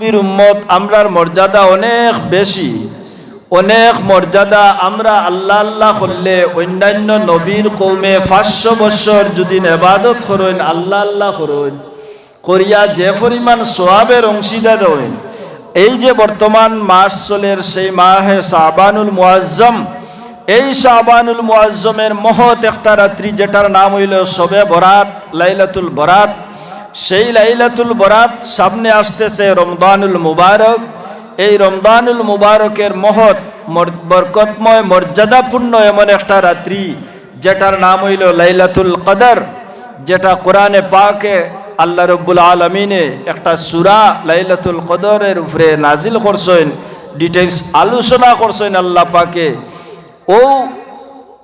নবীর উম্মত, আমরার মর্যাদা অনেক বেশি। অনেক মর্যাদা আমরা আল্লাহ আল্লাহ করলে অন্যান্য নবীর কৌমে পাঁচশো বৎসর যদি নেবাদত করেন, আল্লাহ আল্লাহ করেন, করিয়া যে পরিমাণ সোয়াবের অংশীদার হইন। এই যে বর্তমান মাস চলের সেই মাহে সাবানুল মুআজ্জম, এই শাবানুল মুআজ্জমের মহৎ একটা রাত্রি যেটার নাম হইল শবে বরাত, লাইলাতুল বরাত। সেই লাইলাতুল বরাত সামনে আসতেছে রমদানুল মুবারক। এই রমদানুল মুবারকের মহৎ বরকতময় মর্যাদাপূর্ণ এমন একটা রাত্রি, যেটার নাম হইল লাইলাতুল কদর, যেটা কোরআনে পাকে আল্লাহ রব্বুল আলমিনে একটা সুরা লাইলাতুল কদরের উপরে নাজিল করছেন ডিটেলস আলোচনা করছেন আল্লাহ পাকে। ও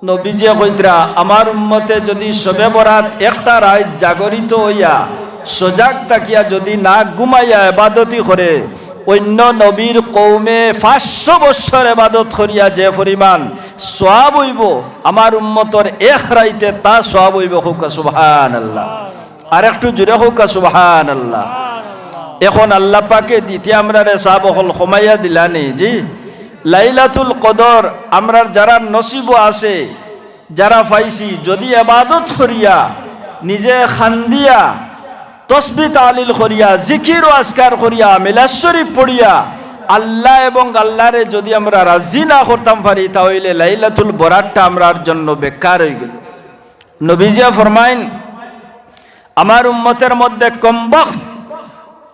নবীজে কইতরা আমার উম্মতে যদি সবে বরাত একটা রায় জাগরিত হইয়া সজাগ তাকিয়া যদি না ঘুমাইয়া এবাদতি করে অন্য নবীর কৌমে পাঁচশো বৎসর এবাদত করিয়া যে পরিমাণ সোয়াব হইব আমার উম্মতর এক রাইতে তা সোয়াব হইব হুকা সুবহান আল্লাহ আর একটু জুড়ে হুকা সুবহান আল্লাহ এখন আল্লাহ পাকে দ্বিতীয় আমরা রে সাহ হল সমাইয়া দিলানি জি। লাইলাতুল কদর আমরা যারা নসিব আছে যারা পাইছি, যদি এবাদত করিয়া নিজে খান্দিয়া তসবি তালিল করিয়া, জিকির ও আসকার করিয়া মিলাশ্বরী পড়িয়া, আল্লাহ এবং আল্লাহরে যদি আমরা রাজি না করতাম পারি, তাহলে লাইলাতুল বরাতটা আমরার জন্য বেকার হয়ে গেল। নবীজিয়া ফরমাইন, আমার উম্মতের মধ্যে কমবখ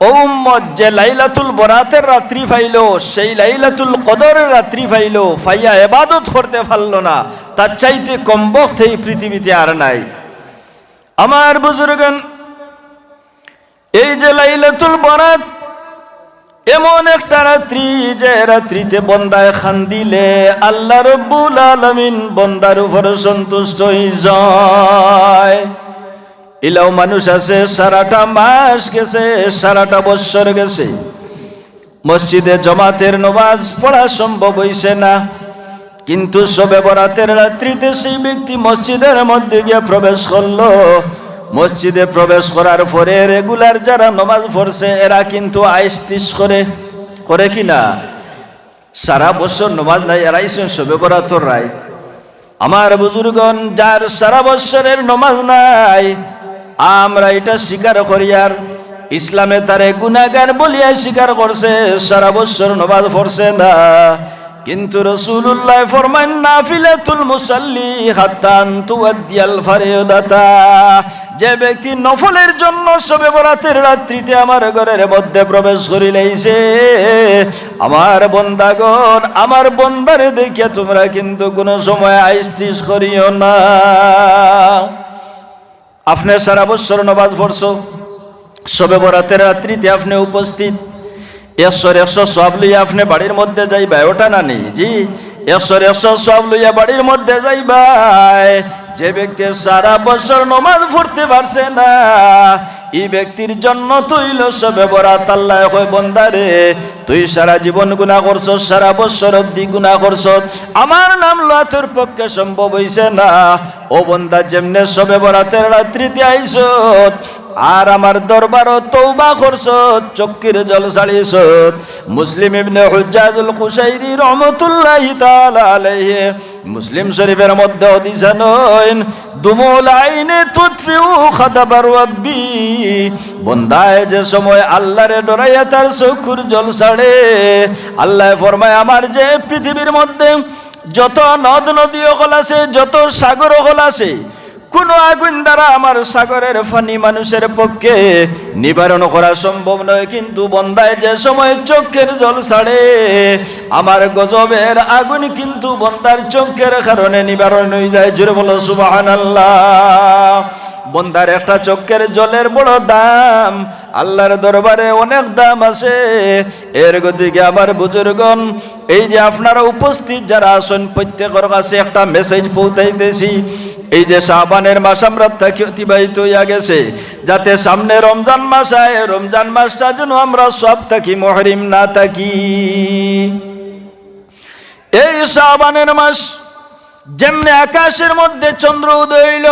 ও উম্মত যে লাইলাতুল বরাতের রাত্রি ফাইল সেই লাইলাতুল কদরের রাত্রি ফাইল ফাইয়া এবাদত করতে পারল না, তার চাইতে কমবখ এই পৃথিবীতে আর নাই। আমার বুজুর্গন এই যে লাইলাতুল বরাত এমন একটা রাত্রি যে রাত্রিতে বন্দায় খান দিলে আল্লাহ রব্বুল আলমিন বন্দার উপর সন্তুষ্ট হয়ে যায়। ইলাও মানুষ আছে, সারাটা মাস গেছে, সারাটা বৎসর গেছে। মসজিদে জমাতের নমাজ পড়া সম্ভব হইছে না। কিন্তু সবে বরাতের রাত্রিতে সেই ব্যক্তি মসজিদের মধ্যে গিয়ে প্রবেশ করল। মসজিদে প্রবেশ করার পরে রেগুলার যারা নমাজ পড়ছে, এরা কিন্তু আইস্টিস করে। করে কি না? সারা বছর নমাজ নাই এরাইছেন সবে বরাতর রায়। আমার বুজুর্গন যার সারা বৎসরের নমাজ নাই, আমরা এটা স্বীকার করি আর ইসলামে তারে গুনাগার বলিয়া স্বীকার করছে, সারা বৎসর নমাজ পড়ছে না। কিন্তু রসুল্লাহ ফরমান নাফিলাতুল মুসাল্লি হাত্তান তুয়াদ্দিয়াল ফারিদাতা। যে ব্যক্তি নফলের জন্য সবে বরাতের রাত্রিতে আমার ঘরের মধ্যে প্রবেশ করিলেইছে, আমার বন্দাগণ, আমার বন্দারে দেখিয়া তোমরা কিন্তু কোনো সময় আইস্তিস করিও না। আপনি সারা বছর নবাজ পড়ছো সবে বরাতের রাত্রিতে আপনি উপস্থিত একশোর একশো সব লইয়া আপনি বাড়ির মধ্যে যাইবা, ওটা না নেই। জি একশোর একশো সব লইয়া বাড়ির মধ্যে যাইবাই যে ব্যক্তি সারা বছর নমাজ পড়তে পারছে না এই ব্যক্তির জন্য তৈল সবে বরাত। আল্লাহ কয় বন্দারে তুই সারা জীবন গুণা করছ সারা বছর অব্দি গুণা করছ আমার নাম লওয়া তোর পক্ষে সম্ভব হইছে না। ও বন্দা, যেমনে সবে বরাতের রাত্রিতে আইস আর আমার দরবার তৌবা করছ, চক্কির জল ছাড়িস মুসলিম ইবনে হুজ্জাজুল কুসাইরি রহমতুল্লাহি তাআলা আলাইহি। মুসলিম শরীফের মধ্যে হদিসা নইন দুমুল আইনে তুতফিউ খাদাবার রাব্বি বন্দায় যে সময় আল্লাহরে ডরাইয়া তার চক্ষুর জল ছাড়ে, আল্লাহ ফরমায়, আমার যে পৃথিবীর মধ্যে যত নদ নদী অকল আছে, যত সাগর অকল আছে কোন আগুন দ্বারা আমার সাগরের ফানি মানুষের পক্ষে নিবারণ করা সম্ভব নয়, কিন্তু বন্দায় যে সময় চোখের জল ছাড়ে, আমার গজবের আগুন কিন্তু বন্দার চোখের কারণে নিবারণ হয়ে যায়। জোরে বলো সুবাহান বন্দার একটা চোখের জলের বড় দাম, আল্লাহর দরবারে অনেক দাম আছে। এর গতিকে আমার বুজুর্গন এই যে আপনারা উপস্থিত যারা আসেন প্রত্যেকের কাছে একটা মেসেজ পৌঁছাইতেছি। এই যে শাহবানের মাস আমরা থাকি অতিবাহিত হইয়া গেছে, যাতে সামনে রমজান মাস আয়, রমজান মাসটা যেন আমরা সব থাকি, মহরিম না থাকি। এই শাহবানের মাস যেমনি আকাশের মধ্যে চন্দ্র উদয় হইল,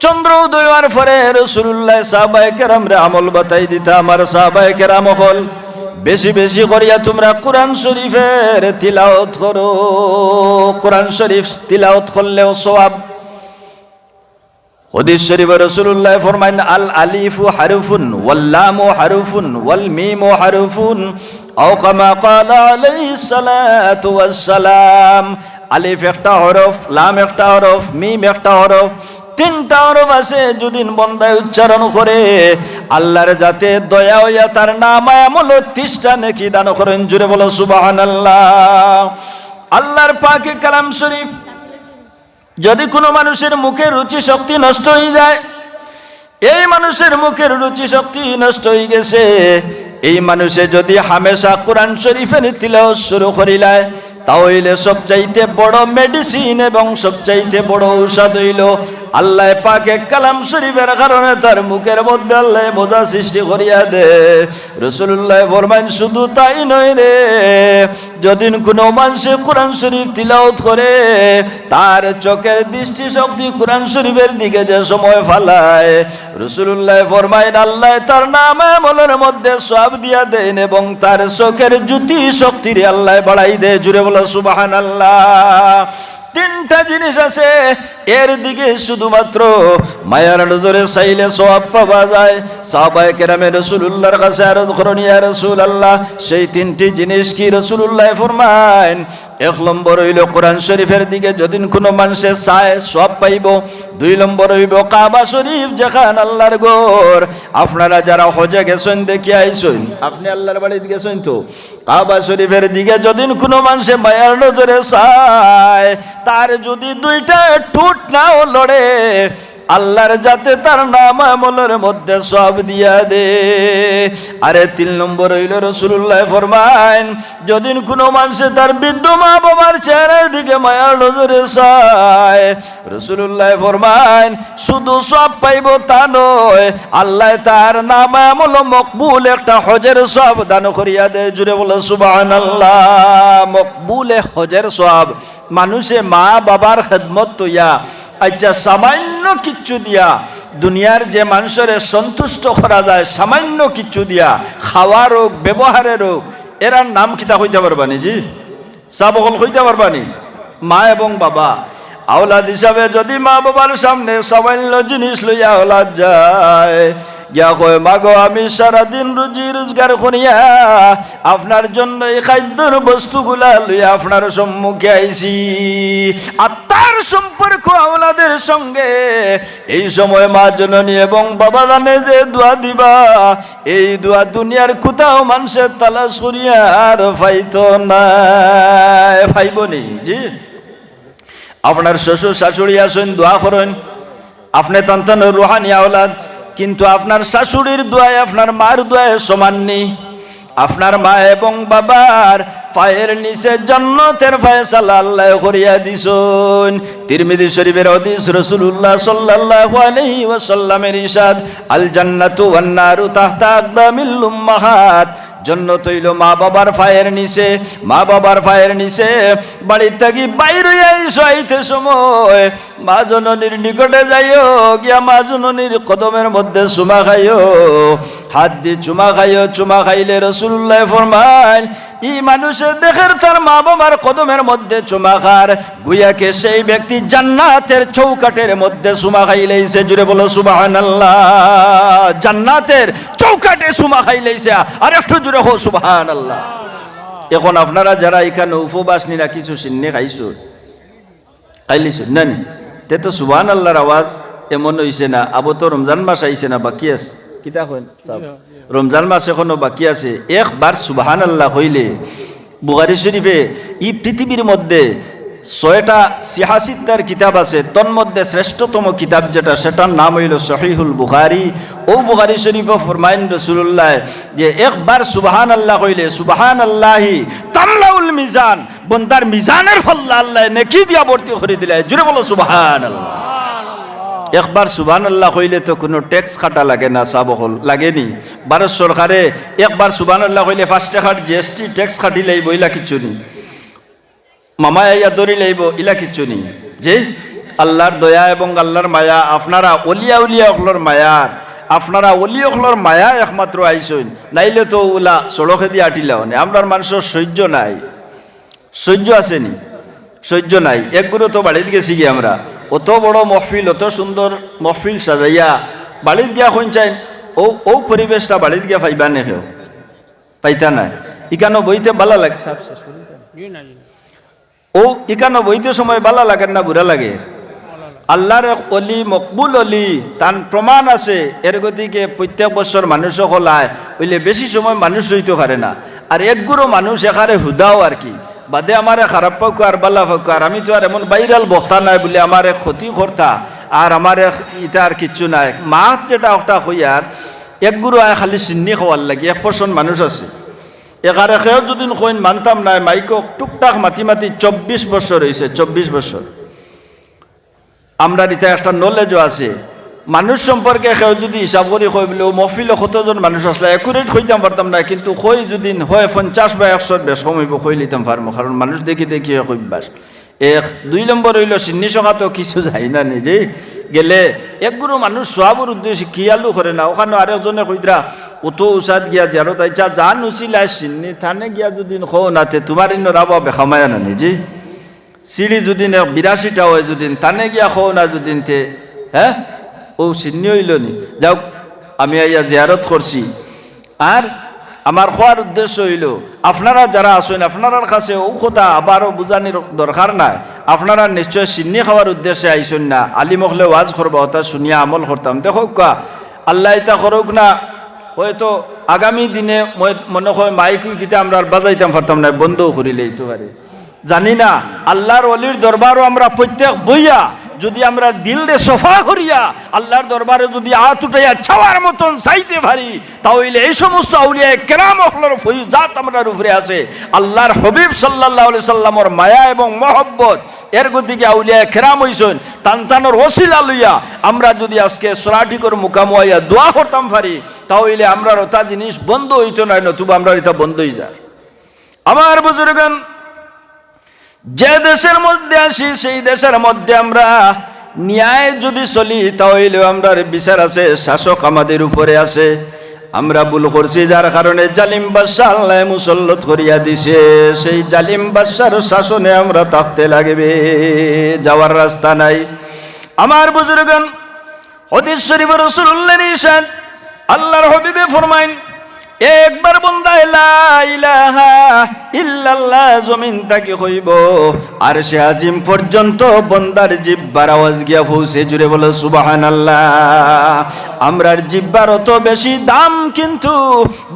চন্দ্র উদয় হওয়ার পরে রসুল্লাহ সাহবাই কেরাম রে আমল বাতাই দিতা, আমার সাহবাই কেরাম হল, বেশি বেশি করিয়া তোমরা কোরআন শরীফের তিলাওত করো। কোরআন শরীফ তিলাওত করলেও সওয়াব হদিস শরীফ রসুল্লাহ ফরমাইন আল আলিফু হারুফুন ওয়াল্লামু হারুফুন, ওয়াল মিমু হারুফুন, আও কামা আলাইহিস সালাতু ওয়াস সালাম আলিফ একটা হরফ, লাম একটা হরফ, মিম একটা হরফ, তিনটা হরফ আছে যদি বন্দায় উচ্চারণ করে, আল্লাহর যাতে দয়া হইয়া তার নাম আমল তিষ্ঠা নাকি দান করেন জুড়ে বলো সুবহানাল্লাহ। আল্লাহর পাকে কালাম শরীফ যদি কোনো মানুষের মুখের রুচি শক্তি নষ্ট হয়ে যায়, এই মানুষের মুখের রুচি শক্তি নষ্ট হয়ে গেছে। এই মানুষে যদি হামেশা কোরআন শরীফের তিলাও শুরু করিলায়, তাহলে সবচাইতে বড় মেডিসিন এবং সবচাইতে বড় ঔষধ হইল আল্লাহ পাকে কালাম শরীফের কারণে তার মুখের মধ্যে আল্লাহ মজা সৃষ্টি করিয়া দে রসুল্লাহ ফরমাইন শুধু তাই নয় রে যদিন কোনো মানুষে কোরআন শরীফ তিলাওত করে, তার চোখের দৃষ্টি শক্তি কোরআন শরীফের দিকে যে সময় ফালায় রসুল্লাহ ফরমাইন আল্লাহ তার নাম আমলের মধ্যে সব দিয়া দেন এবং তার চোখের জ্যোতি শক্তির আল্লাহ বাড়াই দেয়। জুড়ে বলো সুবাহান আল্লাহ তিনটা জিনিস আছে। এর দিকে শুধুমাত্র মায়ার নজরে চাইলে সব পাওয়া যায়। সাহবায় কেরামে রসুল্লাহর কাছে আরও করণীয় রসুল আল্লাহ সেই তিনটি জিনিস কি রসুল্লাহ ফরমাইন এক নম্বর হইল কোরআন শরীফের দিকে, যদিন কোনো মানুষে চায়, সব পাইব। দুই নম্বর হইব কাবা শরীফ, যেখান আল্লাহর গোর আপনারা যারা হজে গেছেন, দেখি আইসেন। আপনি আল্লাহর বাড়িতে গেছেন তো? কাবা শরীফের দিকে, যদিন কোনো মানুষে মায়ার নজরে চায়, তার যদি দুইটা টুট নাও লড়ে আল্লাহর যাতে তার নাম আমলের মধ্যে সব দিয়া দে। আরে তিন নম্বর হইল রসুল্লাহ ফরমাইন, যদিন কোনো মানুষে তার বৃদ্ধ মা বাবার চেহারার দিকে মায়ার নজরে চায় রসুল্লাহ ফরমাইন, শুধু সব পাইব তা নয়, আল্লাহ তার নাম আমল মকবুল একটা হজের সব দান করিয়া দে, জুড়ে বলে সুবাহ আল্লাহ মকবুলে হজের সব। মানুষে মা বাবার খেদমত তৈয়া আচ্ছা সামান্য কিচ্ছু দিয়া দুনিয়ার যে মানুষের সন্তুষ্ট করা যায়, সামান্য কিচ্ছু দিয়া খাওয়ার হোক ব্যবহারের হোক এরার নাম কিতা হইতে পারবানি জি? সাবকল হইতে পারবানি মা এবং বাবা। আওলাদ হিসাবে যদি মা বাবার সামনে সামান্য জিনিস লইয়া আওলাদ যায় গিয়া কয়, মাগো, আমি সারাদিন রুজি রোজগার করিয়া আপনার জন্য এই খাদ্যর বস্তুগুলা লইয়া আপনার সম্মুখে আইছি। আত্মার সম্পর্ক আওলাদের সঙ্গে এই সময় মা জননী এবং বাবা জানে যে দোয়া দিবা, এই দোয়া দুনিয়ার কোথাও মানুষের তালাশ করিয়া আর ফাইতো না। ফাইবনি জি। আপনার শ্বশুর শাশুড়ি আসেন, দোয়া করেন। আপনি তন্তন রুহানি আওলাদ কিন্তু আপনার শাশুড়ির দোয়ায়, আপনার মার দোয়ায় সমান নেই। আপনার মা এবং বাবার পায়ের নিচে জন্নতের ফায়সালা আল্লাহ করিয়া দিছুন। তিরমিদি শরীফের হাদিস রাসূলুল্লাহ সাল্লাল্লাহু আলাইহি ওয়াসাল্লামের ইরশাদ আল জান্নাতু ওয়ান নারু তাহতা আকদামিল উম্মাহাত। জন্য তৈল মা বাবার ফায়ের নিচে, মা বাবার ফায়ের নিচে, বাড়ির থাকি বাইরে সহিতে সময়। মা জননীর নিকটে যাইও, গিয়া মা জননীর কদমের মধ্যে সুমা খাইও। হাত দিয়ে চুমা খাইও, চুমা খাইলে রসুল্লাহ ফরমাইন ই মানুষের দেখের তার মা বাবার কদমের মধ্যে চুমা খার, গুয়াকে সেই ব্যক্তি জান্নাতের চৌকাটের মধ্যে চুমা খাইলেইছে জুড়ে বলো সুবাহান জান্নাতের চৌকাটে চুমা খাইলেইছে আর একটু জুড়ে হো সুবাহান আল্লাহ এখন আপনারা যারা এখানে উপবাস নিরা কিছু সিন্নে খাইছো? খাইলিছো নি তে তো সুবাহান আল্লাহর আওয়াজ এমন হইছে না, আবো তো রমজান মাস আইছে না, বাকি আছে? কিতা হয় রমজান মাস এখনও বাকি আছে। একবার সুবাহান আল্লাহ হইলে বুহারি শরীফে এই পৃথিবীর মধ্যে ছয়টা সিহাসিদ্দার কিতাব আছে তন্মধ্যে শ্রেষ্ঠতম কিতাব যেটা সেটার নাম হইল শহীহুল বুখারি ও বুখারি শরীফ ফরমাইন রসুল্লাহ যে একবার সুবাহান আল্লাহ হইলে সুবাহান আল্লাহি তামলাউল মিজান বন্দার মিজানের ফল্লা আল্লাহ নেকি দিয়া ভর্তি করে দিলে। জুড়ে বলো সুবাহান আল্লাহ একবার সুবান আল্লাহ হইলে তো কোনো ট্যাক্স খাটা লাগে না, সাবহল লাগেনি। ভারত সরকারে একবার সুবান আল্লাহ হইলে ফার্স্ট টাকার জিএসটি ট্যাক্স খাটি লাইব, ইলা কিচ্ছু নি। মামা ইয়া দরি লাইব, ইলা কিচ্ছু নি। যে আল্লাহর দয়া এবং আল্লাহর মায়া, আপনারা অলিয়া উলিয়া অকলর মায়ার আপনারা অলি অখলর মায়া একমাত্র আইসইন। নাইলে তো ওলা সড়কে দিয়ে আটিলাও নে। আপনার মানুষের সহ্য নাই। সহ্য আসেনি সহ্য নাই। একগুলো তো বাড়িতে গেছি গিয়ে আমরা। অত বড় মহফিল, অত সুন্দর মহফিল সাজাইয়া বাড়িতে গিয়া হইন চাই ও ও পরিবেশটা বাড়িতে গিয়া পাইবা নে পাইতা নাই। ইকানো বইতে ভালো লাগে ও ইকানো বইতে সময় ভালো লাগে না বুড়া লাগে। আল্লাহর অলি, মকবুল অলি, তান প্রমাণ আছে, এর গতিকে প্রত্যেক বছর মানুষ হলায় বইলে বেশি সময় মানুষ হইতে পারে না। আর একগুলো মানুষ এখানে হুদাও আর কি। বাদে আমার খারাপ পাকু আর বাল্লা পাকু আর আমি তো আর এমন বাইরাল বক্তা নাই বলে আমার এক ক্ষতি কর্তা আর আমার এক ইটা আর কিচ্ছু নাই। মাছ যেটা একটা হইয়ার একগুলো আয় খালি চিন্নি খাওয়ার লাগে, এক পার্সেন্ট মানুষ আছে। এগারে খেয়েও যদি কইন মানতাম নাই, মাইকক টুকটাক মাতি মাতি চব্বিশ বছর হয়েছে চব্বিশ বছর আমরা এটা একটা নলেজও আছে। মানুষ সম্পর্কে কেউ যদি হিসাব করি কই বলে, ও মহফিলে কতজন মানুষ আসলে? একুরেট কইতাম পারতাম না, কিন্তু কই যদি হয় পঞ্চাশ বা একশোর বেশ কমিব কই লিতাম পারব কারণ মানুষ দেখি দেখি অভ্যাস। এক, দুই নম্বর হইল সিন্নি সকা তো কিছু যাই না নিজে। গেলে একগুলো মানুষ সবাবর উদ্দেশ্যে কি আলু করে না? ওখানে আরেকজনে কইতরা অত উষাদ গিয়া যারো তাইছা জান উচিলাই সিন্নি থানে গিয়া যদি খো নাতে, তোমার ইন্ন রাবা বেখামায়া না নিজে। সিঁড়ি যদি বিরাশিটা হয় যদি তানে গিয়া খো না যদি হ্যাঁ? ও সিন্নি হইল নি যাও আমি আইয়া জিয়ারত করছি। আর আমার খোয়ার উদ্দেশ্য হইল, আপনারা যারা আসেন আপনার কাছে ও কথা আবারও বুঝানির দরকার নাই। আপনারা নিশ্চয় সিন্নি খাওয়ার উদ্দেশ্যে আইসেন না। আলী মখলে ওয়াজ করবা, ওটা শুনিয়া আমল করতাম। দেখো কা আল্লাহ ইতা করুক না, হয়তো আগামী দিনে মই মনে হয় মাইক গীতা আমরা বাজাইতাম, পারতাম না, বন্ধও করিলে তো পারে জানি না, আল্লাহর অলির দরবারও আমরা প্রত্যেক বইয়া যদি আমরা দিল দে সফা করিয়া আল্লাহর দরবারে যদি আত উঠাইয়া ছাওয়ার মতন চাইতে পারি, তাহলে এই সমস্ত আউলিয়া কেরাম অখলার ফৈজাত আমরার উপরে আছে। আল্লাহর হবিব সাল্লাহ সাল্লামর মায়া এবং মহব্বত, এর গতিকে আউলিয়া খেরাম হইসন তানতানোর ওসিলা লইয়া আমরা যদি আজকে সরাটিকর মুকামুয়া দোয়া করতাম পারি, তাহলে আমরা ওটা জিনিস বন্ধ হইতো না, নতুবা আমরা এটা বন্ধ হয়ে যায়। আমার বুজুর্গান যে দেশের মধ্যে আসি, সেই দেশের মধ্যে আমরা ন্যায় যদি চলি তাহলে আমরা বিচার আছে, শাসক আমাদের উপরে আছে। আমরা ভুল করছি, যার কারণে জালিম বাদশাহ আল্লাহ মুসল্লত করিয়া দিছে। সেই জালিম বাদশার শাসনে আমরা থাকতে লাগবে, যাওয়ার রাস্তা নাই। আমার বুজুর্গন হদিস শরীফ রসুল্লাহ আল্লাহর হবিবে ফরমাইন একবার বন্দায় লা ইলাহা ইল্লাল্লাহ, জমিন তাকে হইব। আর সে আজিম পর্যন্ত বন্দার জিব্বার আওয়াজ গিয়া পৌঁছে জুড়ে বলো সুবহানাল্লাহ। আমরার জিব্বার অত বেশি দাম কিন্তু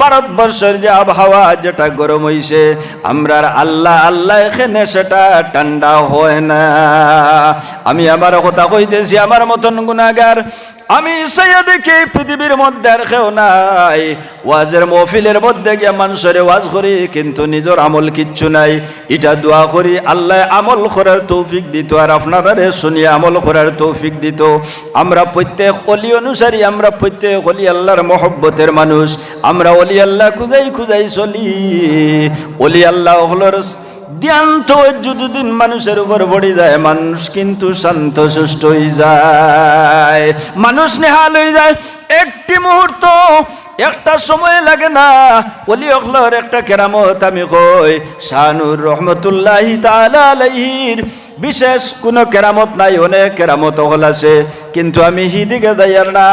ভারতবর্ষের যে আবহাওয়া যেটা গরম হইছে, আমরার আল্লাহ আল্লাহ এখানে সেটা ঠান্ডা হয় না। আমি আমার কথা কইতেছি, আমার মতন গুণাগার আমি সাইয়া দেখি পৃথিবীর মধ্যে আর কেউ নাই। ওয়াজের মহফিলের মধ্যে গিয়ে মানুষের ওয়াজ করি, কিন্তু নিজের আমল কিচ্ছু নাই। এটা দোয়া করি, আল্লাহ আমল করার তৌফিক দিত আর আপনারা শুনিয়ে আমল করার তৌফিক দিত। আমরা প্রত্যেক অলি অনুসারী, আমরা প্রত্যেক অলি আল্লাহর মহব্বতের মানুষ। আমরা অলি আল্লাহ খুঁজাই খুঁজাই চলি। অলি আল্লাহ হলোর ধ্যান যতদিন মানুষের উপর পড়ে যায়, মানুষ কিন্তু শান্ত, সুষ্ঠ হয়ে যায়। মানুষ নেহাল হয়ে যায়। একটি মুহূর্ত, একটা সময় লাগে না। অলি অখলর একটা কেরামত আমি কই, শানুর রহমতুল্লাহ তালাহির বিশেষ কোনো কেরামত নাই, অনেক কেরামত হল আছে। কিন্তু আমি হিদিকে দাইয়ার না,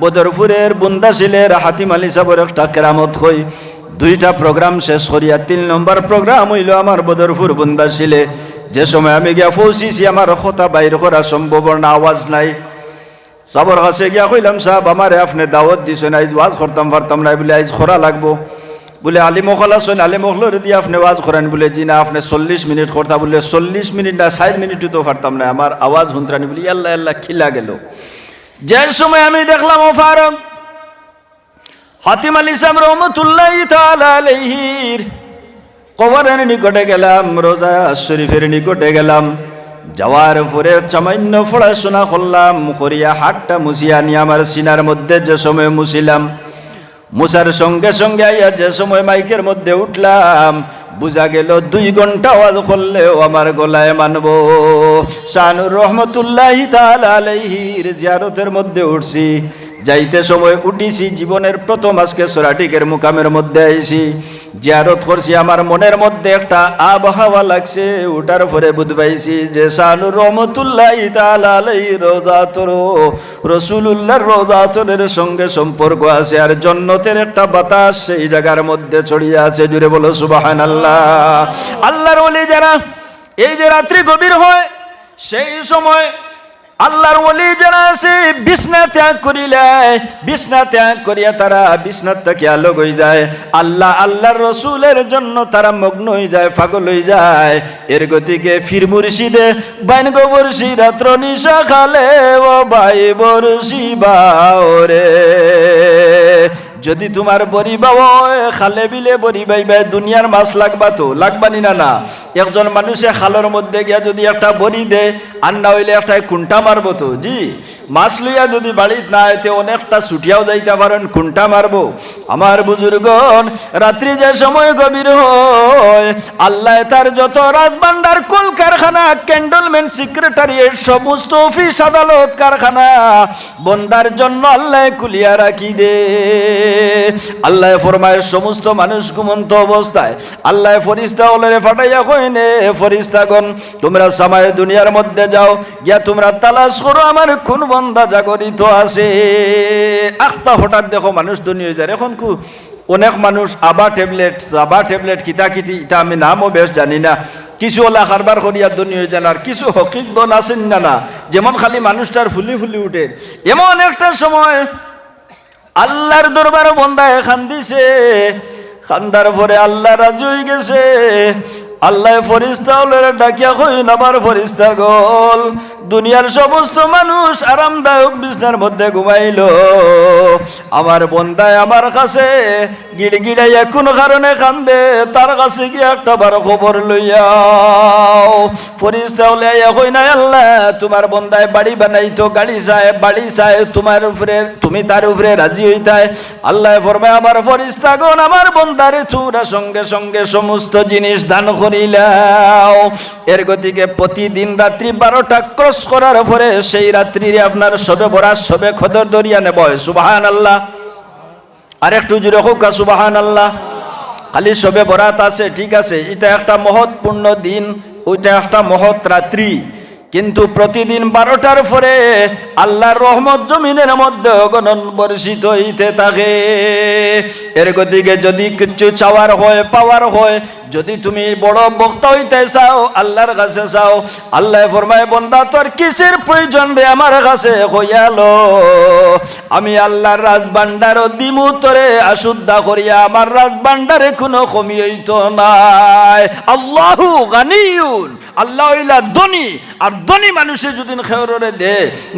বদরপুরের বুন্দাশিলের হাতিম আলী সাবর একটা কেরামত হই দুইটা প্রোগ্রাম শেষ করিয়া তিন নম্বর প্রোগ্রাম হইল আমার বদরপুর বুন্দা ছিলে যে সময় আমি গিয়া পৌঁছিছি, আমার কথা বাইর করা সম্ভব না, আওয়াজ নাই। সাবর কাছে গিয়া কইলাম, সাহেব, আমারে আপনি দাওয়াত দিছেন, আইজ ওয়াজ করতাম, পারতাম নাই বলে আইজ খরা লাগবো। বলে, আলী মখল আসেন আলী মখলর দিয়ে আপনি ওয়াজ করেন। বলে, জি না, আপনি চল্লিশ মিনিট করতা বলে চল্লিশ মিনিট না, ষাট মিনিটও তো পারতাম না, আমার আওয়াজ হুন্তরানি বলি আল্লাহ আল্লাহ খিলা গেল। যে সময় আমি দেখলাম, ও ফারুক হাতিম আলী সাহেব রহমতুল্লাহ কবরের নিকটে গেলাম, রোজা শরীফের নিকটে গেলাম। যাওয়ার পরে সামান্য পড়াশোনা করলাম করিয়া হাটটা মুছিয়া নিয়ে আমার সিনার মধ্যে যে সময় মুছিলাম মুসার সঙ্গে সঙ্গে আইয়া যে সময় মাইকের মধ্যে উঠলাম, বুঝা গেল দুই ঘণ্টা আওয়াজ করলেও আমার গলায় মানব। শানুর রহমতুল্লাহ আলাইহির জিয়ারতের মধ্যে উঠছি। যাইতে সময় উঠিছি, জীবনের প্রথম আজকে সরাটিকের মুকামের মধ্যে আইছি। জিয়ারত করছি, আমার মনের মধ্যে একটা আবহাওয়া লাগছে, ওটার পরে বুধ পাইছি যে শানুর রহমতুল্লাহ তালাই রোজাতর রসুল্লাহর রোজাতরের সঙ্গে সম্পর্ক আছে, আর জন্নতের একটা বাতাস সেই জায়গার মধ্যে ছড়িয়ে আছে। জুড়ে বলো সুবাহান আল্লাহ আল্লাহর ওলি যারা, এই যে রাত্রি গভীর হয়, সেই সময় আল্লাহর ওলি যারা আছে, বিছনা ত্যাগ করিলে, বিছনা ত্যাগ করিয়া তারা বিছনার থেকে আলোক হয়ে যায়। আল্লাহ, আল্লাহর রসুলের জন্য তারা মগ্ন হয়ে যায়, পাগল হয়ে যায়। এর গতিকে ফির মুর্শিদে, বাইন গোবরশি রাত্র নিশা খালে, ও বাই বরশি বাওরে যদি তোমার বরি বাবা খালে বিলে বরি বাইবে দুনিয়ার মাছ লাগবা তো লাগবানি না না একজন মানুষে খালের মধ্যে গিয়া যদি একটা বড়ি দে আর না হইলে একটা কুন্টা মারবো তো, জি? মাছ লইয়া যদি বাড়িত না এতে অনেকটা ছুটিয়াও যাইতে পারেন কুন্টা মারবো। আমার বুজুর্গন রাত্রি যে সময় গভীর হয়, আল্লাহ তার যত রাজবান্ডার কল কারখানা ক্যান্ডলমেন্ট সেক্রেটারিয়েট সমস্ত অফিস, আদালত, কারখানা, বন্দার জন্য আল্লাহ কুলিয়া রাখি দে। আল্লাহ ফরমায়, সমস্ত মানুষ ঘুমন্ত অবস্থায় আল্লাহ ফরিস্তা ওলরে ফাটাইয়া কইনে ফরিস্তাগণ, তোমরা সামায় দুনিয়ার মধ্যে যাও, গিয়া তোমরা তালাশ করো, আমার কোন বন্দা জাগরিত আছে। আখতা হঠাৎ দেখো মানুষ দুনিয়া যায়। এখন কু, অনেক মানুষ আবা ট্যাবলেট, সাবা ট্যাবলেট, কিতা কিতি ইটা আমি নামও বেশ জানি না। কিছু ওলা কারবার করিয়া দুনিয়া জানার কিছু হকিক দন আছেন না না। যেমন খালি মানুষটার ফুলি ফুলি উঠে। এমন একটা সময় আল্লাহর দরবার বন্দায় খান দিছে। খান্দার পরে আল্লাহ রাজি হয়ে গেছে। আল্লাহ ফরিস্তা ডাকিয়া কইন, আমার ফরিস্তা গল। দুনিয়ার সমস্ত মানুষ আরামদায়ক বিছনার মধ্যে ঘুমাইল। আমার বন্দায় আমার কাছে গিড় গিড়াইয়া কোনো কারণে কান্দে, তার কাছে গিয়ে একটা বার খবর লইয়াও ফরিস্তা হলে কই না আল্লাহ, তোমার বন্দায় বাড়ি বানাইতো, গাড়ি চায়, বাড়ি চায়, তোমার উপরে, তুমি তার উপরে রাজি হইতায়? আল্লাহ ফরমায়, আমার ফরিস্তাগণ আমার বন্দারে তোমরা সঙ্গে সঙ্গে সমস্ত জিনিস দান করিলাও। এর গতিকে প্রতিদিন রাত্রি বারোটা ক্রস করার পরে সেই রাত্রি আপনার সবে বরাত, সবে খদর দরিয়া নেব। সুবাহান আল্লাহ আর একটু জুড়ে হোক সুবাহান আল্লাহ খালি সবে বরাত আছে, ঠিক আছে। এটা একটা মহৎপূর্ণ দিন, ওইটা একটা মহৎ রাত্রি। কিন্তু প্রতিদিন বারোটার পরে আল্লাহর রহমত জমিনের মধ্যে অগণন বর্ষিত হইতে থাকে। এর গতিকে যদি কিছু চাওয়ার হয়, পাওয়ার হয় যদি তুমি বড় বক্তা হইতে চাও, আল্লাহর কাছে চাও, আল্লাহ ফরমায়, বন্দা, তোর কিসের প্রয়োজন রে? আমার কাছে হইয়ালো আমি আল্লাহর রাজবান্ডার দিমু, তোরে আশুদ্ধা করিয়া আমার রাজবান্ডারে কোনো কমি হইতো নাই। আল্লাহু গানিউন আল্লাহ হইলা ধনী। আর ধনী মানুষে যদি খেয়রে দে,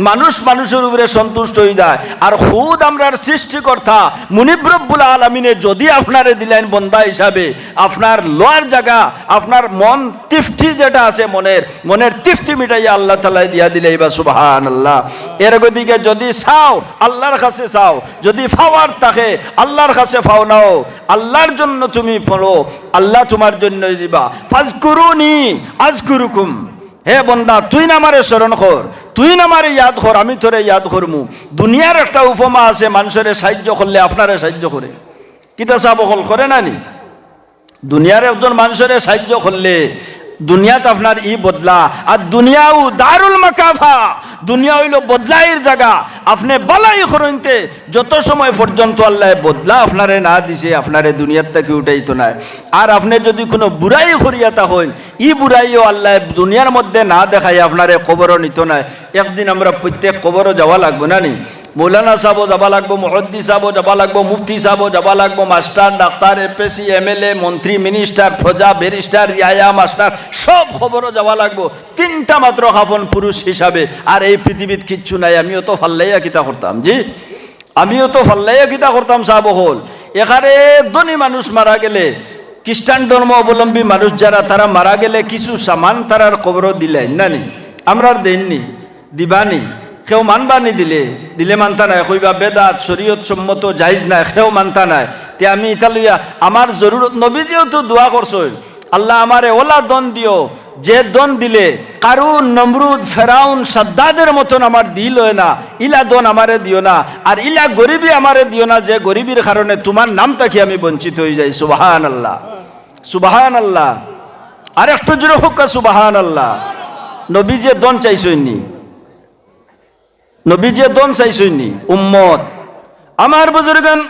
মানুষ মানুষের উপরে সন্তুষ্ট হয়ে যায়। আর হুদ আমরার সৃষ্টিকর্তা মুনিব্রব্বুল আলমিনে যদি আপনারে দিলেন বন্দা হিসাবে, আপনার লোয়ার জায়গা, আপনার মন তিফটি যেটা আছে মনের মনের তিফটি মিটাই আল্লাহ তালা দিয়া দিলে বা সুবাহান আল্লাহ এর গদিকে যদি চাও, আল্লাহর কাছে চাও, যদি ফাওয়ার থাকে, আল্লাহর কাছে ফাও নাও। আল্লাহর জন্য তুমি ফলো, আল্লাহ তোমার জন্য দিবা। ফাজকুরুনি আজকুরুকুম। হে বন্দা, তুই না আমারে স্মরণ কর তুই না আমারে ইয়াদ কর আমি তোরে ইয়াদ করমু দুনিয়ার একটা উপমা আছে, মানুষের সাহায্য করলে আপনারে সাহায্য করে। কিতা চাব হল করে না নি? দুনিয়ার একজন মানুষের সাহায্য করলে দুনিয়াত আপনার ই বদলা। আর দুনিয়াও দারুল মাকাফা। দুনিয়া হইল বদলাইয়ের জায়গা। আপনি বলাই করইতে যত সময় পর্যন্ত আল্লাহ বদলা আপনারে না দিছে, আপনারে দুনিয়ার থেকে উঠাইতো না আর আপনি যদি কোনো বুড়াই করিয়াতা হইন, ই বুড়াইও আল্লাহ দুনিয়ার মধ্যে না দেখাই আপনারে কবরও নিত না একদিন আমরা প্রত্যেক কবরও যাওয়া লাগবো না নি? মৌলানা সাহেব যাবা লাগবো, মহদ্দি সাহেব যাবা লাগবো, মুফতি সাহেব যাবা লাগবো, মাস্টার, ডাক্তার এপিসি এমএলএ, মন্ত্রী, মিনিস্টার প্রজা ব্যারিস্টার ইয়ায়া মাস্টার, সব খবরও যাওয়া লাগবো। তিনটা মাত্র খাফন পুরুষ হিসাবে। আর এই পৃথিবীত কিচ্ছু নাই, আমিও তো ফাল্লাইয়া কিতা করতাম, জি? আমিও তো ফাল্লাইয়া কিতা করতাম, সাহেব হল। এখানে ধনী মানুষ মারা গেলে, খ্রিস্টান ধর্ম অবলম্বী মানুষ যারা, তারা মারা গেলে কিছু সামান তারার কবরও দিলেন, না নি? আমরা দেননি দিবানি কেউ মানবানি দিলে দিলে মানতা নাই, কইবা বেদাত, শরীয়ত সম্মত জাইজ নাই কেউ মানতা নাই। তে আমি ইতালিয়া আমার জরুরত নবীজিও তো দোয়া করছ আল্লাহ আমারে ওলা দন দিও, যে দন দিলে কারুন, নমরুদ, ফেরাউন, সাদ্দাদের মতন আমার দিল হয় না, ইলা দন আমারে দিও না, আর ইলা গরিবি আমারে দিও না, যে গরিবীর কারণে তোমার নাম তাকে আমি বঞ্চিত হয়ে যাই সুবাহান আল্লাহ সুবাহান আল্লাহ আর একটু জোরে হোক সুবাহান আল্লাহ নবী যে দন চাইছইনি নবী যে দন চাইছইনি, উম্মত। আমার বুজুর্গান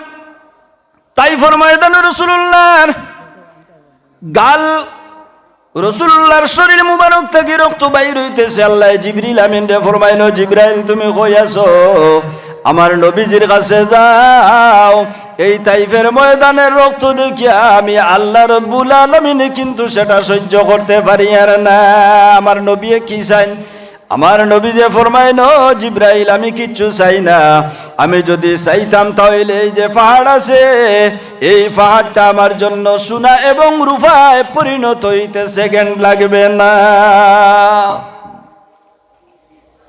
তাই ফরমায়দান রসুল্লাহর গাল রসুল্লাহর শরীর মুবারক থেকে রক্ত বাইর হইতেছে। আল্লাহ জিবরিল আমিন রে ফরমাইনো জিব্রাইল, তুমি কই আছো? আমার নবীজির কাছে যাও। এই তাইফের ময়দানের রক্ত দেখিয়া আমি আল্লাহ রব্বুল কিন্তু সেটা সহ্য করতে পারি আর না। আমার নবী কি চাইন আমার নবী যে ফরমাইন জিব্রাইল, আমি কিচ্ছু চাই না। আমি যদি চাইতাম তাহলে এই যে পাহাড় আছে, এই পাহাড়টা আমার জন্য সোনা এবং রূপায় পরিণত হইতে সেকেন্ড লাগবে না।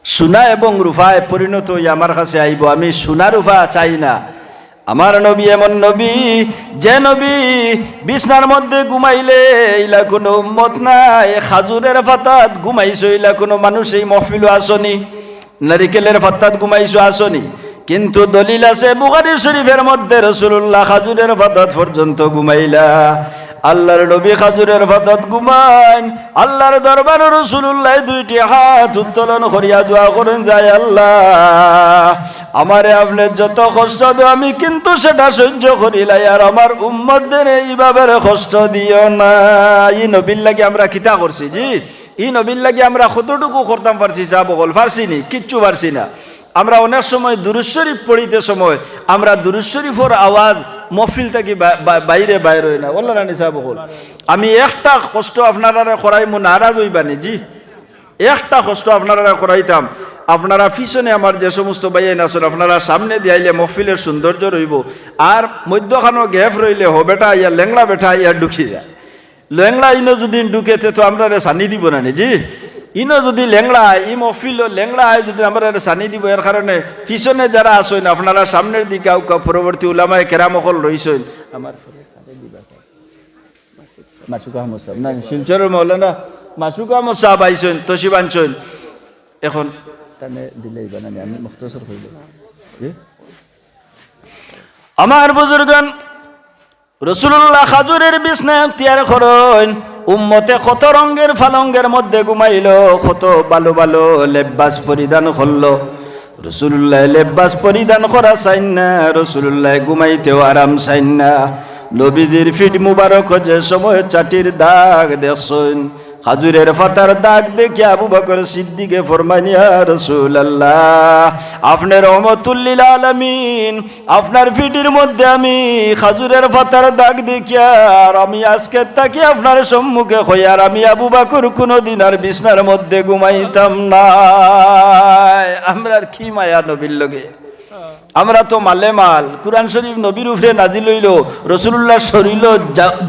সোনা এবং রূপায় পরিণত হয়ে আমার কাছে আইব, আমি সোনা রূপা চাই না। আমার নবী এমন নবী, যে নবী বিছনার মধ্যে ঘুমাইলে এলা কোনো উম্মত নাই, খাজুরের ফাতাত ঘুমাইছো এলা কোনো মানুষ এই মহফিল আসনি, নারিকেলের ফাতাত ঘুমাইছো, আসনি। কিন্তু দলিল আছে বুখারি শরীফের মধ্যে রসুল্লাহ খাজুরের ফাতাত পর্যন্ত ঘুমাইলা। আল্লাহর নবী খাজুরের ফাতাত ঘুমাইন আল্লাহর দরবার রসুল্লাহ দুইটি হাত উত্তোলন করিয়া দোয়া করেন যায় আল্লাহ, আমারে আপনার যত কষ্ট দেও, আমি কিন্তু সেটা সহ্য করিলাই আর আমার উম্মতদের এইভাবে কষ্ট দিও না। ই নবীর লাগে আমরা কিতা করছি, জি? ই নবীর লাগে আমরা কতটুকু করতাম পারছি চা বকল পারছি নি? কিচ্ছু পারছি না। আমরা অনেক সময় দুরুশরীফ পড়িতে সময় আমরা দুরুশরীফর আওয়াজ মফিল থাকি বাইরে বাইরে হয় না। বলল না নিসা বকল। আমি একটা কষ্ট আপনারা করাই, মো নারাজ হইবানি জি। একটা কষ্ট আপনারা করাইতাম। আপনারা পিছনে আমার যে সমস্ত বাইন আছেন, আপনারা সামনে দিয়াইলে মহফিলের সৌন্দর্য রইব। আর মধ্যখানো গ্যাপ রইলে হ বেটা, ইয়া লেংলা বেটা, ইয়া ঢুকি যায় লেংলা ইনো যদি ঢুকেতে তো আমরা সানি দিব না, জি। ইনো যদি হয়, ই মহফিল লেংলা হয় যদি আমরা সানি দিব এর কারণে পিছনে যারা আসেন আপনারা সামনের দিকে আউ কা পরবর্তী উলামায় কেরামকল রইছেন। আমার মাসুকা আহমদ সাহেব না শিলচরের মৌলানা মাসুকা আহমদ সাহেব আইসেন তসিব আনছেন এখন তানে দিলেই বানানি আমি মুখতসর হইল আমার বুজুর্গান রসুল্লাহ খাজুরের বিছনা তিয়ার করেন। উম্মতে কত রঙ্গের ফালঙ্গের মধ্যে ঘুমাইল কত ভালো বালো লেব্বাস পরিধান করল। রসুল্লাহ লেব্বাস পরিধান করা চাইন না রসুল্লাহ ঘুমাইতেও আরাম চাইন না। নবীজির ফিট মুবারক যে সময় চাটির দাগ দেখছেন খাজুরের ফাতার দাগ দেখে আবু বকর সিদ্দিকে ফরমানিয়া রসুল আল্লাহ আপনার রহমতুল্লিল আলমিন, আপনার ফিটির মধ্যে আমি খাজুরের ফাতার দাগ দেখিয়া আর আমি আজকে তাকে আপনার সম্মুখে হই আর আমি আবু বাকর কোনোদিন আর বিছনার মধ্যে ঘুমাইতাম না আমরা আর কি মায়া নবীর লগে? আমরা তো মালে মাল। কুরআন শরীফ নবীর উপরে নাজিল হইল রসুল্লাহ শরীল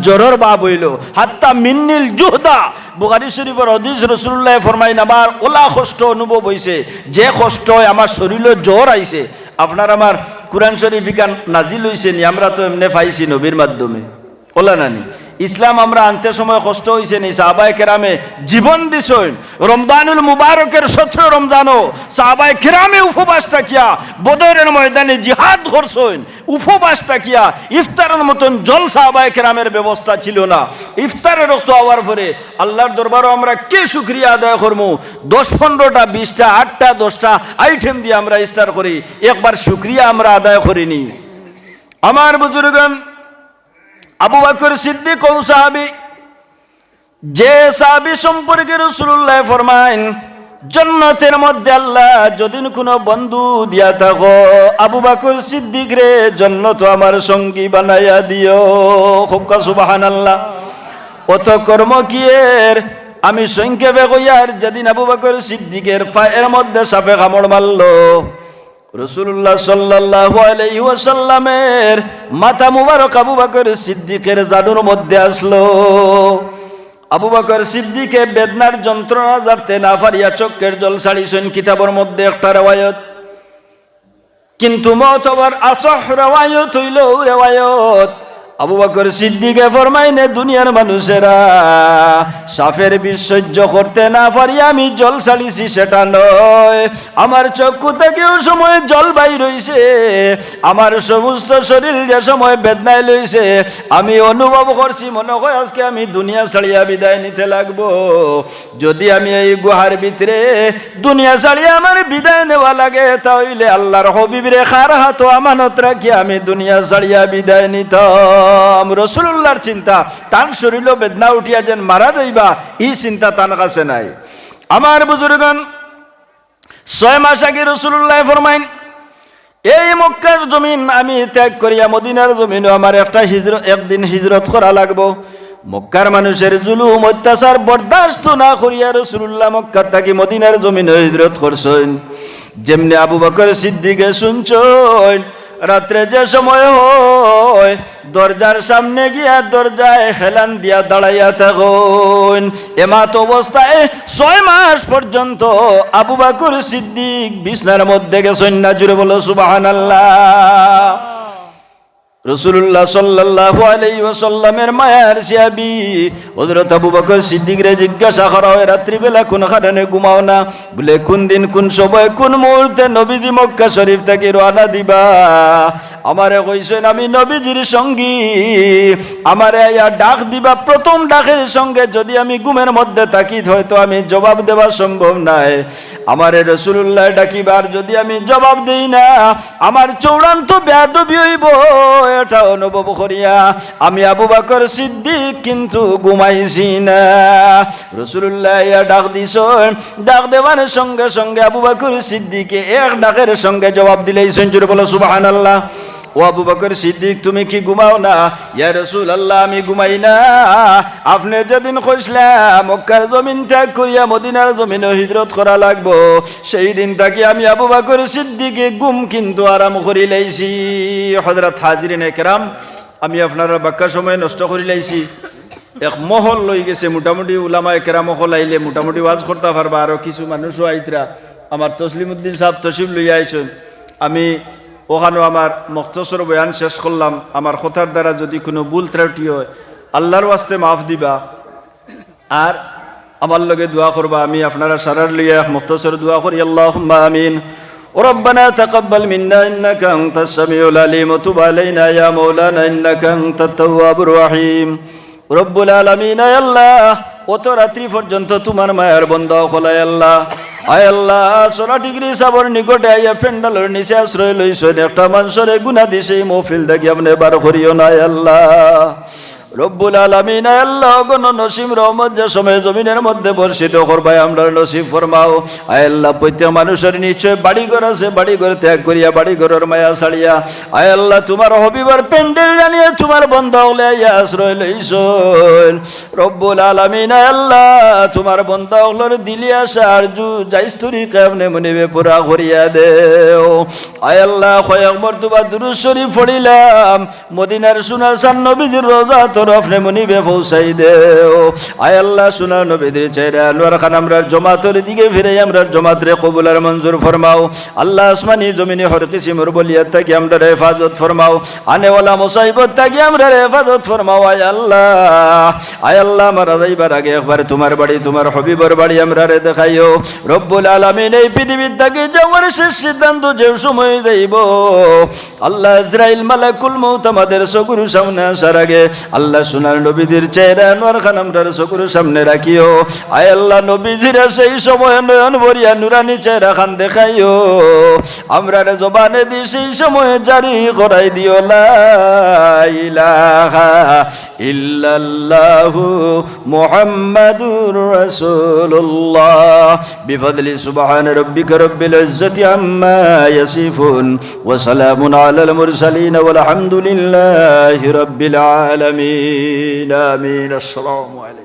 জ্বরের বাপ হইল। হাত্তা মিন্নিল জুহদা। বুখারি শরীফের হদিস রসুল্লাহ ফরমাইন, আমার ওলা কষ্ট অনুভব হইছে। যে কষ্ট আমার শরীরে জ্বর আইছে। আপনার আমার কুরআন শরীফ ইকান নাজিল হইছে নি, আমরা তো এমনি পাইছি নবীর মাধ্যমে। ওলা নানি। ইসলাম আমরা আনতে সময় কষ্ট হয়েছে নি সাহাবাই কেরামে জীবন দিছইন রমজানুল মুবারকের সতেরো রমজানও সাহাবাই কেরামে উপবাস থাকিয়া বদরের ময়দানে জিহাদ করছইন উপবাস থাকিয়া ইফতারের মতন জল সাহাবাই কেরামের ব্যবস্থা ছিল না। ইফতারের রক্ত হওয়ার পরে আল্লাহর দরবারও আমরা কে শুক্রিয়া আদায় করব দশ পনেরোটা, বিশটা, আটটা, দশটা আইটেম দিয়ে আমরা ইফতার করি। একবার শুক্রিয়া আমরা আদায় করিনি। আমার বুজুর্গান আবু বকর সিদ্দিক ও সাহাবি, যে সাহাবি সম্পর্কে রসুল্লাহ ফরমাইন, জন্নতের মধ্যে আল্লাহ যদি কোনো বন্ধু দিয়া থাকো, আবু বকর সিদ্দিক রে জন্নত আমার সঙ্গী বানাইয়া দিও। হুক্কা সুবাহান আল্লাহ অত কর্ম কিয়ের আমি সংক্ষেপে কইয়ার, যেদিন আবু বকর সিদ্দিকের পায়ের মধ্যে সাপে কামড় মারলো রসুল্লাহ সাল্লাহ আলাইহি ওয়াসাল্লামের মাথা মুবারক আবু বাকর সিদ্দিকের জাদুর মধ্যে আসলো। আবু বাকর সিদ্দিকে বেদনার যন্ত্রণা জারতে না ফারিয়া চক্কের জল ছাড়িছেন কিতাবের মধ্যে একটা রেওয়ায়ত। কিন্তু মতবার আসহ রেওয়ায়ত হইল রেওয়ায়ত। আবু বকর সিদ্দিকে ফরমাইনে দুনিয়ার মানুষেরা, সাফের সহ্য করতে না পারি, আমি জল ছাড়িছি, সেটা নয়। আমার চক্ষু থেকেও সময় জল বাই রইছে আমার সমস্ত শরীর যে সময় বেদনায় লইছে, আমি অনুভব করছি, মনে হয় আজকে আমি দুনিয়া ছাড়িয়া বিদায় নিতে লাগবো। যদি আমি এই গুহার ভিতরে দুনিয়া ছাড়িয়া আমার বিদায় নেওয়া লাগে, তাহলে আল্লাহর হবিবরে খার হাত আমানত রাখি আমি দুনিয়া ছাড়িয়া বিদায় নিতাম। রসুল্লাহর চিন্তা। তার শরীর বেদনা উঠিয়া যেন মারা যাইবা, এই চিন্তা তার কাছে নাই। আমার বুজুর্গন ছয় মাস আগে রসুল্লাহ ফরমাইন, এই মক্কার জমিন আমি ত্যাগ করিয়া মদিনার জমিনও আমার একটা হিজরত একদিন হিজরত করা লাগবো। মক্কার মানুষের জুলুম, অত্যাচার বরদাস্ত না করিয়া রসুল্লাহ মক্কার থাকি মদিনার জমিন হিজরত করছেন। যেমনি আবু বকর সিদ্দিকে শুনছেন রাত্রে যে সময় হয়, দরজার সামনে গিয়া দরজায় হেলান দিয়া দাঁড়াইয়া থাকুন। এমাত অবস্থায় ছয় মাস পর্যন্ত আবু বাকুর সিদ্দিক বিছনার মধ্যে গেছেন না জুড়ে বলো সুবাহান আল্লাহ রসুল্লাহ সাল্লাল্লাহু আলাইহি ওয়াসাল্লামের মায়ার সিয়াবি হযরত আবু বকর সিদ্দিকরে জিজ্ঞাসা করা হয়, রাত্রিবেলা কোন কারণে ঘুমাও না? বলে, কোন দিন, কোন সময়, কোন মুহূর্তে নবীজি মক্কা শরীফ থেকে রওনা দিবা? আমারে কইছেন, আমি নবীজির সঙ্গী। আমারে আয়া ডাক দিবা, প্রথম ডাকের সঙ্গে যদি আমি ঘুমের মধ্যে থাকি, হয়তো আমি জবাব দেওয়া সম্ভব নাই। আমারে রসুল্লাহ ডাকিবার যদি আমি জবাব দেই না, আমার চূড়ান্ত বেয়াদবি হইব। এটা অনুভব করিয়া আমি আবু বাকর সিদ্দিক কিন্তু ঘুমাইছি না। রসুল্লাহ ডাক দিস ডাক দেওয়ার সঙ্গে সঙ্গে আবু বাকর সিদ্দিকে এক ডাকের সঙ্গে জবাব দিলেই সেঞ্চুরি বলো সুবাহান আল্লাহ ও আবু বকর সিদ্দিক, তুমি কি ঘুমাও না? ইয়া রসুল আল্লাহ আমি ঘুমাই না। আপনি যেদিন কইসলাম মক্কার জমিন ত্যাগ করিয়া মদিনার জমিন হিজরত করা লাগবো। সেই দিন তাকে আমি আবু বকর সিদ্দিকে গুম কিন্তু আরাম করি লাইছি। হজরত হাজিরিন একরাম, আমি আপনার বাক্কা সময় নষ্ট করি লাইছি। এক মহল লই গেছে, মোটামুটি উলামা একরাম মহল আইলে মোটামুটি ওয়াজ করতে পারবা। আরও কিছু মানুষও আইতরা। আমার তসলিমুদ্দিন সাহেব তসিব লইয়া আইছেন। আমি ওখানেও আমার মক্তসর বয়ান শেষ করলাম আমার কথার দ্বারা যদি কোনো ভুল ত্রুটি হয় আল্লাহর ওয়াস্তে মাফ দিবা আর আমার লগে দোয়া করবা আমি আপনারা সারার লিয়া মক্তসর দোয়া করি আল্লাহ আমিন ربنا تقبل منا إنك أنت السميع العليم وتب علينا يا مولانا إنك أنت التواب الرحيم رب العالمين يا الله অত রাত্রি পর্যন্ত তোমার মায়ের বন্ধ খোলায় আল্লাহ আয় আল্লাহ, সোনা ডিগ্রি সাবর নিকটে আইয়া ফেন্ডালের নিচে আশ্রয় লইছেন। একটা মানুষরে গুণা দিছে মহফিল দেখি আপনি বার করিও না আল্লাহ। রব্বুল আলমিন আল্লাহ গণ নসিম রহমত যে সময় জমিনের মধ্যে বর্ষিত করবাই আমরা নসিব ফরমাও। আয় আল্লাহ, প্রত্যেক মানুষের নিশ্চয় বাড়ি ঘর আছে বাড়ি ঘর ত্যাগ করিয়া বাড়ি ঘরের মায়া ছাড়িয়া। আয় আল্লাহ, তোমার হবিবার প্যান্ডেল জানিয়ে তোমার বন্ধ হলে আইয়া আশ্রয় লইছন রব্বুল আলমিন আল্লাহ, তোমার বন্ধ হলর দিলি আসা আর জু যাইস্তুরি কেমনে মনিবে পুরা করিয়া দেও। আয় আল্লাহ কয়েক মর্তুবা দুরুজ শরীফ পড়িলাম, মদিনার সোনার সান রোজা তোর আপনি মনিবে পৌঁছাই দেও আয় আল্লাহ, সোনার নবীদের চাইরা আনোয়ার খান আমরা জমাতের দিকে ফিরে আমরা জমাত রে কবুলার মঞ্জুর ফরমাও। আল্লাহ আসমানি জমিনে হর কিসিমর বলিয়াত থাকি আমরা হেফাজত ফরমাও। আনেওয়ালা মুসাইবত থাকি আমরা হেফাজত ফরমাও, আয় আল্লাহ। আয় আল্লাহ, মারা যাইবার আগে একবার তোমার বাড়ি, তোমার হবিবর বাড়ি আমরা রে দেখাইও। রব্বুল আলামিন এই পৃথিবীর থাকি যাওয়ার শেষ সিদ্ধান্ত যে সময় দেব আল্লাহ ইসরাইল মালাকুল মৌত আমাদের সগুরু সামনে আসার আগে, আল্লাহ সোনার নবীদের চেহারা আনোয়ার খান আমরা সগুরু সামনে রাখিও। আয় আল্লাহ নবীজিরা সেই সময় নয়ন ভরিয়া নুরানি চেহারা খান দেখাইও। আমরা জবানে দি সেই সময় জারি করাই দিও ইল্লাল্লাহু মুহাম্মাদুর রাসূলুল্লাহ। বিফদলি সুবহান রাব্বিকা রব্বিল ইজ্জাতি আম্মা ইয়াসিফুন। ওয়া সালামুন আলাল মুরসালিন ওয়াল হামদুলিল্লাহি রাব্বিল আলামিন। آمين آمين السلام عليكم.